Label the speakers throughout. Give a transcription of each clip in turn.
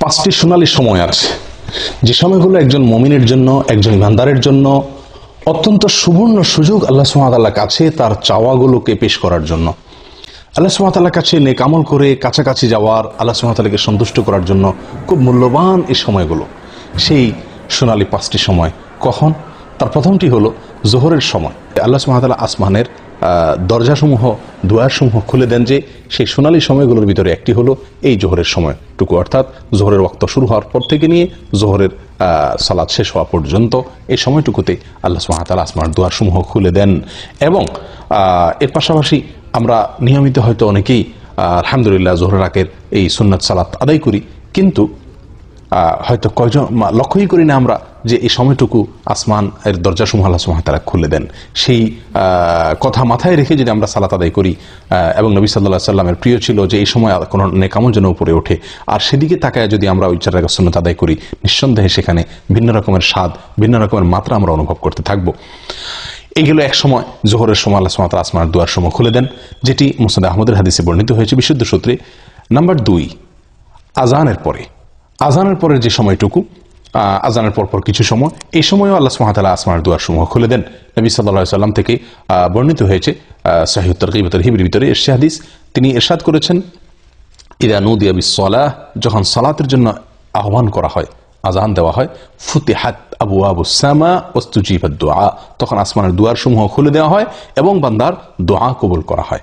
Speaker 1: পাঁচটি সোনালী সময় আছে। যে সময়গুলো একজন মমিনের জন্য, একজন ইমানদারের জন্য অত্যন্ত সুবর্ণ সুযোগ আল্লাহ সুমাতাল্লাহ কাছে তার চাওয়াগুলোকে পেশ করার জন্য। আল্লাহ সুমাতাল্লাহ কাছে নেক আমল করে কাছাকাছি যাওয়ার আল্লাহ সুমাতাল্লাহকে সন্তুষ্ট করার জন্য খুব মূল্যবান এই সময়গুলো। সেই সোনালি পাঁচটি সময় কখন? তার প্রথমটি হলো জোহরের সময়। আল্লাহ সুমাতাল্লাহ আসমানের দরজাসমূহ, দুয়ারসমূহ খুলে দেন যে সেই সোনালী সময়গুলোর ভিতরে একটি হলো এই জোহরের সময়টুকু। অর্থাৎ জোহরের ওক্ত শুরু হওয়ার পর থেকে নিয়ে জোহরের সালাদ শেষ হওয়া পর্যন্ত এই সময়টুকুতে আল্লাহ সুহাতাল আসমার দুয়ারসমূহ খুলে দেন এবং এর পাশাপাশি আমরা নিয়মিত হয়তো অনেকেই আলহামদুলিল্লাহ জোহরের আকের এই সুন্নাত সালাত আদায় করি। কিন্তু হয়তো কয়জন লক্ষ্যই করি না আমরা যে এই সময়টুকু আসমান এর দরজাসমূহ আল্লাহ সুবহানাহু ওয়া তাআলা খুলে দেন। সেই কথা মাথায় রেখে যদি আমরা সালাত আদায় করি এবং নবী সাল্লাহ সাল্লামের প্রিয় ছিল যে এই সময় কোনো নেকামল যেন উপরে ওঠে। আর সেদিকে তাকায় যদি আমরা ওই চার রাকাত সুন্নাত আদায় করি, নিঃসন্দেহে সেখানে ভিন্ন রকমের স্বাদ, ভিন্ন রকমের মাত্রা আমরা অনুভব করতে থাকব। এগুলো এক সময়, জোহরের সময় আল্লাহ ওয়া আসমানের দুয়ার সময় খুলে দেন, যেটি মুসাদ আহমদের হাদিসে বর্ণিত হয়েছে বিশুদ্ধ সূত্রে। নাম্বার দুই আজানের পরে আজানের পরের যে সময়টুকু আজানের পর পর কিছু সময়, এই সময়ও আল্লাহ সুহাতালা আসমার দুয়ার সমূহ খুলে দেন। নবী সাল্লাহ সাল্লাম থেকে বর্ণিত হয়েছে সাহিউত্তর কিবতর হিবির ভিতরে এরশা হাদিস। তিনি এরশাদ করেছেন, ইদা নুদিয়া বিসলাহ যখন সালাতের জন্য আহ্বান করা হয়, আজান দেওয়া হয়, ফুতিহাত আবু আবু সামা ওস্তুজিবাদ দোয়া তখন আসমানের দুয়ার সমূহ খুলে দেওয়া হয় এবং বান্দার দোয়া কবুল করা হয়।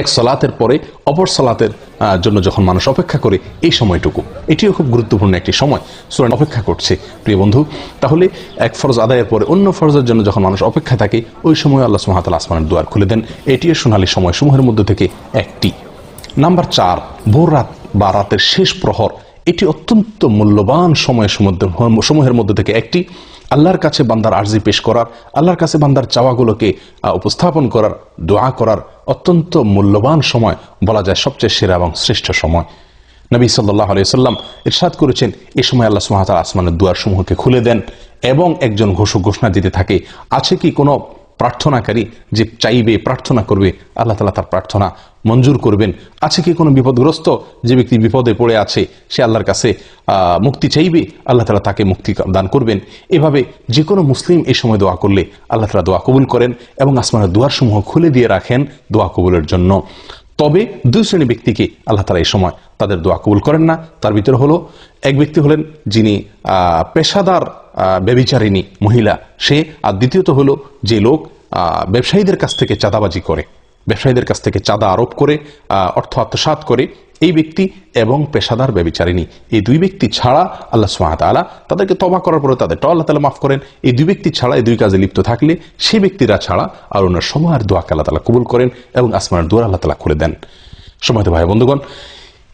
Speaker 1: এক সলাতের পরে অপর সলাতের জন্য যখন মানুষ অপেক্ষা করে এই সময়টুকু, এটিও খুব গুরুত্বপূর্ণ একটি সময় সুরান অপেক্ষা করছে, প্রিয় বন্ধু। তাহলে এক ফরজ আদায়ের পরে অন্য ফরজের জন্য যখন মানুষ অপেক্ষা থাকে, ওই সময় আল্লাহ সুহাতাল আসমানের দুয়ার খুলে দেন। এটিও সোনালী সময় সমূহের মধ্যে থেকে একটি। নাম্বার চার, ভোর রাত বা রাতের শেষ প্রহর, এটি অত্যন্ত মূল্যবান সময় সমূহের মধ্যে থেকে একটি। আল্লাহর কাছে বান্দার আর্জি পেশ করার, আল্লাহর কাছে বান্দার চাওয়াগুলোকে উপস্থাপন করার, দোয়া করার অত্যন্ত মূল্যবান সময় বলা যায় সবচেয়ে সেরা এবং শ্রেষ্ঠ সময়। নবী সাল্লাহ আলিয়াল্লাম ইরশাদ করেছেন, এ সময় আল্লাহ সুহাতাল আসমানের দুয়ার সমূহকে খুলে দেন এবং একজন ঘোষক ঘোষণা দিতে থাকে, আছে কি কোনো প্রার্থনাকারী যে চাইবে, প্রার্থনা করবে, আল্লাহ তালা তার প্রার্থনা মঞ্জুর করবেন। আছে কি কোনো বিপদগ্রস্ত যে ব্যক্তি বিপদে পড়ে আছে, সে আল্লাহর কাছে মুক্তি চাইবে? আল্লাহ তালা তাকে মুক্তি দান করবেন। এভাবে যে কোনো মুসলিম এই সময় দোয়া করলে আল্লাহ তালা দোয়া কবুল করেন এবং আসমানের দুয়ারসমূহ খুলে দিয়ে রাখেন দোয়া কবুলের জন্য। তবে দুই শ্রেণি ব্যক্তিকে আল্লাহ তালা এই সময় তাদের দোয়া কবুল করেন না। তার ভিতরে হলো, এক ব্যক্তি হলেন যিনি পেশাদার আহ, ব্যভিচারিণী মহিলা সে আর দ্বিতীয়ত হলো যে লোক ব্যবসায়ীদের কাছ থেকে চাঁদাবাজি করে। ব্যবসায়ীদের কাছ থেকে চাঁদা আরোপ করে অর্থ আত্মসাৎ করে এই ব্যক্তি এবং পেশাদার ব্যবিচারিণী এই দুই ব্যক্তি ছাড়া আল্লাহ সুহাত আলা তাদেরকে তবা করার পরে তাদের আল্লাহ তালা মাফ করেন। এই দুই ব্যক্তি ছাড়া এই দুই কাজে লিপ্ত থাকলে সেই ব্যক্তিরা ছাড়া আর ওনার সময়ের দোয়াকে আল্লাহ তালা কবুল করেন এবং আসমানের দোয়ার আল্লাহ তালা খুলে দেন। সময় ভাই বন্ধুগণ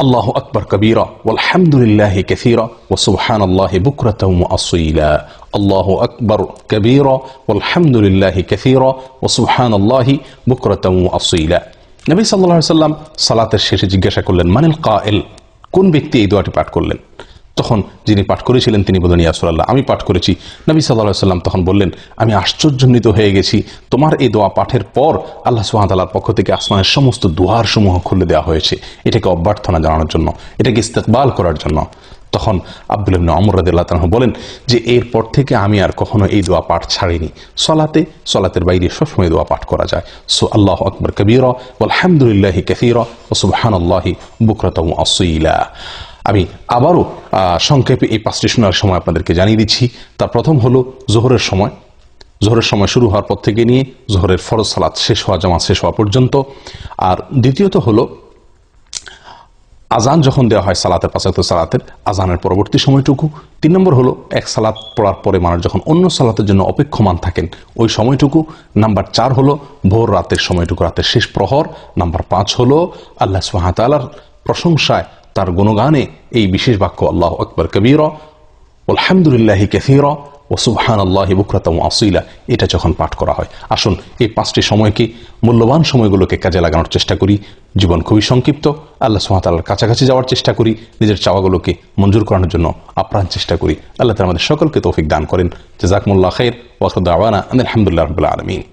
Speaker 1: الله أكبر كبيرا والحمد لله كثيرا وسبحان الله بكرة وأصيلا الله أكبر كبيرا والحمد لله كثيرا وسبحان الله بكرة وأصيلا নবী সাল্লাহ সাল্লাম সালাতের শেষে জিজ্ঞাসা করলেন মানিল কায়েল কোন ব্যক্তি এই দোয়াটি পাঠ করলেন তখন যিনি পাঠ করেছিলেন তিনি বললেন ইয়াসুল্লাহ আমি পাঠ করেছি। নবী সাল্লাহ সাল্লাম তখন বললেন, আমি আশ্চর্যান্বিত হয়ে গেছি। তোমার এই দোয়া পাঠের পর আল্লাহ সুহাতালার পক্ষ থেকে আসমানের সমস্ত দুয়ার সমূহ খুলে দেওয়া হয়েছে। এটাকে অভ্যর্থনা জানানোর জন্য, এটাকে ইস্তেকবাল করার জন্য। তখন আব্দুল ইবনে আমর রাদিয়াল্লাহু তাআলা বলেন, যে এরপর থেকে আমি আর কখনো এই দোয়া পাঠ ছাড়িনি। সলাতে, সলাতের বাইরে সবসময় দোয়া পাঠ করা যায়। সো আল্লাহ আকবর, কবিরা আলহামদুলিল্লাহি কাসীরা ও সুবহানাল্লাহি বুকরাতাও আসীলা। আমি আবারও সংক্ষেপে এই পাঁচটি শোনার সময় আপনাদেরকে জানিয়ে দিচ্ছি। তার প্রথম হলো জোহরের সময়। জোহরের সময় শুরু হওয়ার পর থেকে নিয়ে জোহরের ফরজ সালাত শেষ হওয়া, জামাত শেষ হওয়া পর্যন্ত। আর দ্বিতীয়ত হলো আজান যখন দেওয়া হয় সালাতের পাঁচাত্তর সালাতের আজানের পরবর্তী সময়টুকু। তিন নম্বর হলো, এক সালাত পড়ার পরে মানুষ যখন অন্য সালাতের জন্য অপেক্ষমান থাকেন, ওই সময়টুকু। নাম্বার চার হলো, ভোর রাতের সময়টুকু, রাতের শেষ প্রহর। নাম্বার পাঁচ হলো, আল্লাহ সুহাতালার প্রশংসায় তার গুণগানে এই বিশেষ বাক্য, আল্লাহ আকবর কবির, আলহামদুলিল্লাহ কেফির ও সুবহান আল্লাহ বুকরাতম আসিলা, এটা যখন পাঠ করা হয়। আসুন, এই পাঁচটি সময়কে, মূল্যবান সময়গুলোকে কাজে লাগানোর চেষ্টা করি। জীবন খুবই সংক্ষিপ্ত, আল্লাহ সুহাতাল্লার কাছাকাছি যাওয়ার চেষ্টা করি, নিজের চাওয়াগুলোকে মঞ্জুর করানোর জন্য আপ্রাণ চেষ্টা করি। আল্লাহ তালা আমাদের সকলকে তৌফিক দান করেন। জাজাকমুল্লাহ খের ওয়াকদ আওয়ানা আলহামদুলিল্লাহ রবিল্লা আলমিন।